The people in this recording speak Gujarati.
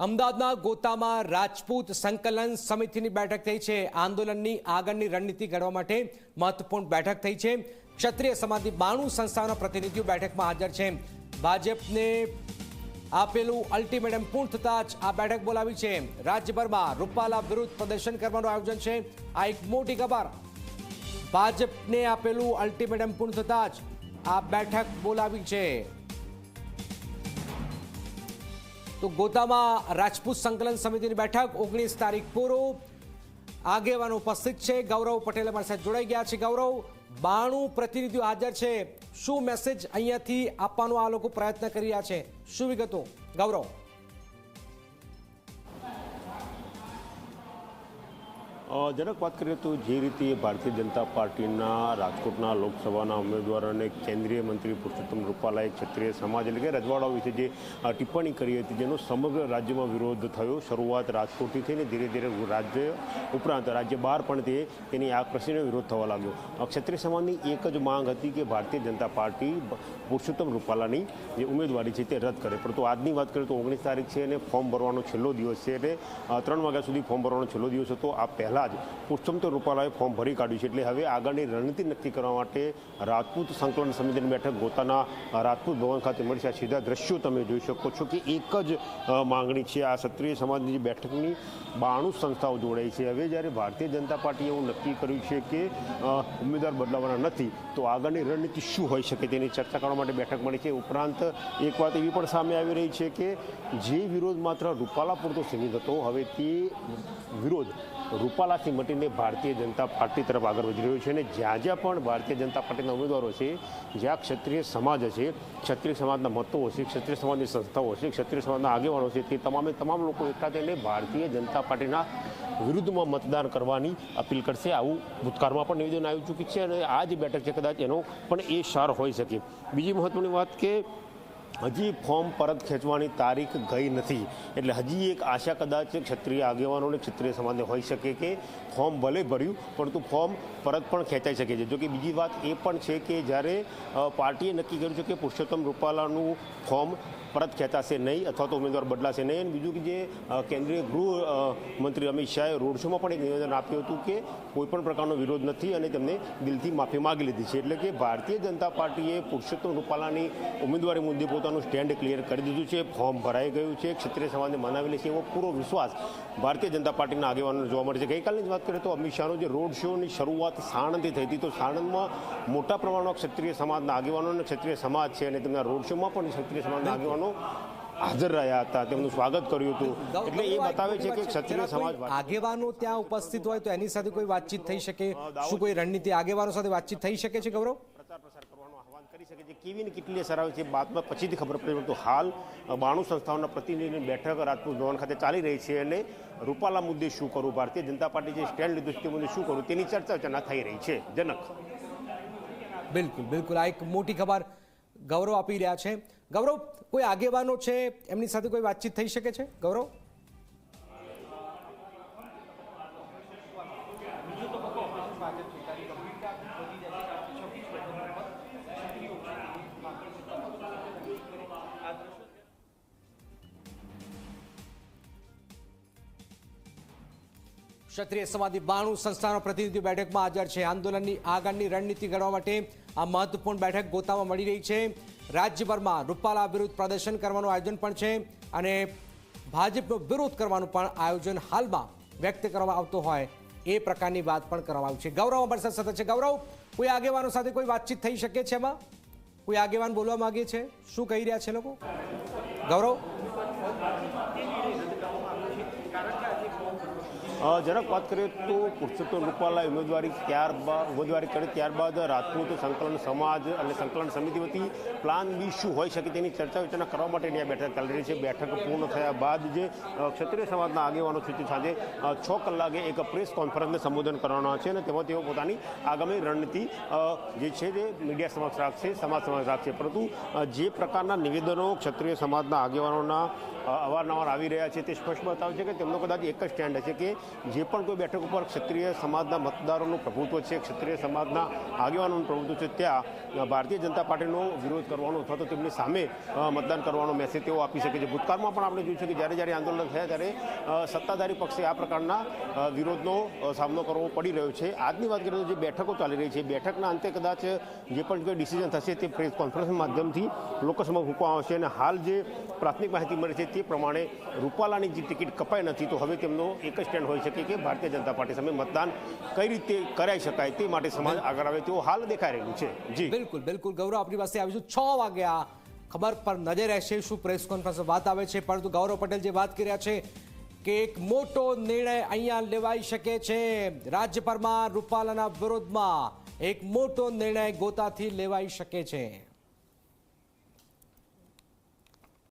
અમદાવાદના ગોતામાં રાજપૂત સંકલન સમિતિની બેઠક થઈ છે. આંદોલનની આગળની રણનીતિ ઘડવા માટે મહત્વપૂર્ણ બેઠક થઈ છે. ક્ષત્રિય સમાજની બાણું સંસ્થાઓના પ્રતિનિધિઓ બેઠકમાં હાજર છે. ભાજપને આપેલું અલ્ટિમેટમ પૂર્ણ થતાં જ આ બેઠક બોલાવી છે. રાજ્યભરમાં રૂપાલા વિરુદ્ધ પ્રદર્શન કરવાનું આયોજન છે. આ એક મોટી ખબર. ભાજપને આપેલું અલ્ટિમેટમ પૂર્ણ થતાં જ આ બેઠક બોલાવી છે. તો ગોતામાં રાજપૂત સંકલન સમિતિની બેઠક, ઓગણીસ તારીખ પૂરું. આગેવાનો ઉપસ્થિત છે. ગૌરવ પટેલ અમારી સાથે જોડાઈ ગયા છે. ગૌરવ, બાણું પ્રતિનિધિઓ હાજર છે. શું મેસેજ અહીંયાથી આપવાનો આ લોકો પ્રયત્ન કરી રહ્યા છે? શું વિગતો? ગૌરવ. જરાક વાત કરીએ તો જે રીતે ભારતીય જનતા પાર્ટીના રાજકોટના લોકસભાના ઉમેદવાર અને કેન્દ્રીય મંત્રી પુરુષોત્તમ રૂપાલાએ ક્ષત્રિય સમાજ એટલે કે રજવાડાઓ વિશે જે ટિપ્પણી કરી હતી જેનો સમગ્ર રાજ્યમાં વિરોધ થયો. શરૂઆત રાજકોટથી થઈને ધીરે ધીરે રાજ્ય ઉપરાંત રાજ્ય બહાર પણ તે, તેની પ્રશ્નનો વિરોધ થવા લાગ્યો. ક્ષત્રિય સમાજની એક જ માંગ હતી કે ભારતીય જનતા પાર્ટી પુરુષોત્તમ રૂપાલાની જે ઉમેદવારી છે તે રદ કરે. પરંતુ આજની વાત કરીએ તો ઓગણીસ તારીખ છે અને ફોર્મ ભરવાનો છેલ્લો દિવસ છે એટલે ત્રણ વાગ્યા સુધી ફોર્મ ભરવાનો છેલ્લો દિવસ હતો. આ પહેલાં જ પુરુષોત્તમ રૂપાલાએ ફોર્મ ભરી કાઢ્યું છે. એટલે હવે આગળની રણનીતિ નક્કી કરવા માટે રાજપૂત સંકલન સમિતિની બેઠક ગોતાના રાજપૂત ભવન ખાતે મળી છે. સીધા દ્રશ્યો તમે જોઈ શકો છો કે એક જ માંગણી છે. આ ક્ષત્રિય સમાજની જે બેઠકની બાણું સંસ્થાઓ જોડાઈ છે. હવે જ્યારે ભારતીય જનતા પાર્ટીએ એવું નક્કી કર્યું છે કે ઉમેદવાર બદલાવાના નથી, તો આગળની રણનીતિ શું હોઈ શકે તેની ચર્ચા કરવા માટે બેઠક મળી છે. ઉપરાંત એક વાત એવી પણ સામે આવી રહી છે કે, જે વિરોધ માત્ર રૂપાલા પૂરતો સીમિત હતો, હવે તે વિરોધ રૂપાલાથી મટીને ભારતીય જનતા પાર્ટી તરફ આગળ વધી રહ્યું છે અને જ્યાં જ્યાં પણ ભારતીય જનતા પાર્ટીના ઉમેદવારો છે, જ્યાં ક્ષત્રિય સમાજ હશે ક્ષત્રિય સમાજના મતો હશે ક્ષત્રિય સમાજની સંસ્થાઓ હશે ક્ષત્રિય સમાજના આગેવાનો છે, તે તમામે તમામ લોકો એકઠા થઈને ભારતીય જનતા પાર્ટીના વિરુદ્ધમાં મતદાન કરવાની અપીલ કરશે. આવું ભૂતકાળમાં પણ નિવેદન આવી ચૂક્યું છે અને આ જે બેઠક છે, કદાચ એનો પણ એ સાર હોઈ શકે. બીજી મહત્ત્વની વાત કે હજી ફોર્મ પરત ખેંચવાની તારીખ ગઈ નથી. એટલે હજી એક આશા કદાચ ક્ષત્રિય આગેવાનોને ક્ષત્રિય સમાજને હોઈ શકે કે ફોર્મ ભલે ભર્યું, પરંતુ ફોર્મ પરત પણ ખેંચાઈ શકે છે. જોકે બીજી વાત એ પણ છે કે જ્યારે પાર્ટીએ નક્કી કર્યું છે કે પુરુષોત્તમ રૂપાલાનું ફોર્મ પરત ખેંચાશે નહીં અથવા તો ઉમેદવાર બદલાશે નહીં. અને બીજું કે જે કેન્દ્રીય ગૃહ મંત્રી અમિત શાહે રોડ શોમાં પણ એક નિવેદન આપ્યું હતું કે કોઈપણ પ્રકારનો વિરોધ નથી અને તેમને દિલથી માફી માગી લીધી છે. એટલે કે ભારતીય જનતા પાર્ટીએ પુરુષોત્તમ રૂપાલાની ઉમેદવારી મુદ્દે પોતાનું સ્ટેન્ડ ક્લિયર કરી દીધું છે. ફોર્મ ભરાઈ ગયું છે. ક્ષત્રિય સમાજને મનાવી છે એવો પૂરો વિશ્વાસ ભારતીય જનતા પાર્ટીના આગેવાનો જોવા મળે છે. ગઈકાલની જ વાત કરીએ તો અમિત શાહનો જે રોડ શોની શરૂઆત સાણંદથી થઈ હતી. તો સાણંદમાં મોટા પ્રમાણમાં ક્ષત્રિય સમાજના આગેવાનો અને ક્ષત્રિય સમાજ છે અને તેમના રોડ શોમાં પણ ક્ષત્રિય સમાજના આગેવાનો હાજર રહ્યા હતા. તેમનું સ્વાગત કર્યું હતું. એટલે એ બતાવે છે કે ક્ષત્રિય સમાજ આગેવાનો ત્યાં ઉપસ્થિત હોય તો એની સાથે કોઈ વાતચીત થઈ શકે? શું કોઈ રણનીતિ આગેવાનો સાથે વાતચીત થઈ શકે છે ગૌરવ? પ્રચાર પ્રસાર કરવાનું આહવાન કરી શકે છે. કેવી ને કેટલી અસર આવે છે બાદમાં પછીથી ખબર પડી પરંતુ હાલ બાણું સંસ્થાઓના પ્રતિનિધિની બેઠક રાજપૂત ભવન ખાતે ચાલી રહી છે અને રૂપાલા મુદ્દે શું કરવું ભારતીય જનતા પાર્ટી જે સ્ટેન્ડ લીધું છે તે મુદ્દે શું કરવું તેની ચર્ચા થઈ રહી છે. જનક. બિલકુલ બિલકુલ. આ એક મોટી ખબર ગૌરવ આપી રહ્યા છે. ગૌરવ, કોઈ આગેવાનો છે? એમની સાથે કોઈ વાતચીત થઈ શકે છે? ગૌરવ? ક્ષત્રિય સમાધિ બાણું સંસ્થાનો પ્રતિનિધિ બેઠકમાં હાજર છે. આંદોલનની આગળની રણનીતિ ઘડવા માટે આ મહત્વપૂર્ણ બેઠક ગોતામાં મળી રહી છે. રાજ્યભરમાં રૂપાલા વિરુદ્ધ પ્રદર્શન કરવાનું આયોજન પણ છે અને ભાજપનો વિરોધ કરવાનું પણ આયોજન હાલમાં વ્યક્ત કરવામાં આવતો હોય એ પ્રકારની વાત પણ કરવામાં આવી છે. ગૌરવ અમારી સાથે છે. ગૌરવ, કોઈ આગેવાનો સાથે કોઈ વાતચીત થઈ શકે છે એમાં? કોઈ આગેવાન બોલવા માંગે છે? શું કહી રહ્યા છે લોકો? ગૌરવ? જરાક વાત કરીએ તો પુરુષોત્તમ રૂપાલા ઉમેદવારી ત્યારબાદ ઉમેદવારી કરી ત્યારબાદ રાજપૂત સંકલન સમાજ અને સંકલન સમિતિ વતી પ્લાન બી શું હોઈ શકે તેની ચર્ચા વિચારણા કરવા માટેની આ બેઠક ચાલી રહી છે. બેઠક પૂર્ણ થયા બાદ જે ક્ષત્રિય સમાજના આગેવાનો છે તે સાંજે છ કલાકે એક પ્રેસ કોન્ફરન્સને સંબોધન કરવાના છે અને તેમાં તેઓ પોતાની આગામી રણનીતિ જે છે તે મીડિયા સમક્ષ રાખશે, સમાજ સમક્ષ રાખશે. પરંતુ જે પ્રકારના નિવેદનો ક્ષત્રિય સમાજના આગેવાનોના અવારનવાર આવી રહ્યા છે તે સ્પષ્ટ બતાવે છે કે તેમનો કદાચ એક જ સ્ટેન્ડ હશે કે જે પણ કોઈ બેઠક ઉપર ક્ષત્રિય સમાજના મતદારોનું પ્રભુત્વ છે, ક્ષત્રિય સમાજના આગેવાનોનું પ્રભુત્વ છે, ત્યાં ભારતીય જનતા પાર્ટીનો વિરોધ કરવાનો અથવા તો તેમની સામે મતદાન કરવાનો મેસેજ તેઓ આપી શકે છે. ભૂતકાળમાં પણ આપણે જોયું છે કે જ્યારે જ્યારે આંદોલન થયા ત્યારે સત્તાધારી પક્ષે આ પ્રકારના વિરોધનો સામનો કરવો પડી રહ્યો છે. આજની વાત કરીએ તો જે બેઠકો ચાલી રહી છે, બેઠકના અંતે કદાચ જે પણ કોઈ ડિસિઝન થશે તે પ્રેસ કોન્ફરન્સ માધ્યમથી લોકો સમક્ષ મૂકવામાં આવશે અને હાલ જે પ્રાથમિક માહિતી મળે છે તે પ્રમાણે રૂપાલાની જે ટિકિટ કપાઈ નથી, તો હવે તેમનો એક જ સ્ટેન્ડ હોઈ શકે કે ભારતીય જનતા પાર્ટી સામે મતદાન કઈ રીતે કરાઈ શકાય તે માટે સમાજ આગળ આવે તેવું હાલ દેખાઈ રહ્યું છે. જી. બિલકુલ બિલકુલ. ગૌરવ આપણી પાસે આવીશું. છ વાગ્યા ખબર પર નજર રહેશે શું પ્રેસ કોન્ફરન્સ વાત આવે છે. પરંતુ ગૌરવ પટેલ જે વાત કર્યા છે કે એક મોટો નિર્ણય અહીંયા લેવાઈ શકે છે. રાજ્યભરમાં રૂપાલાના વિરોધમાં એક મોટો નિર્ણય ગોતાથી લેવાઈ શકે છે.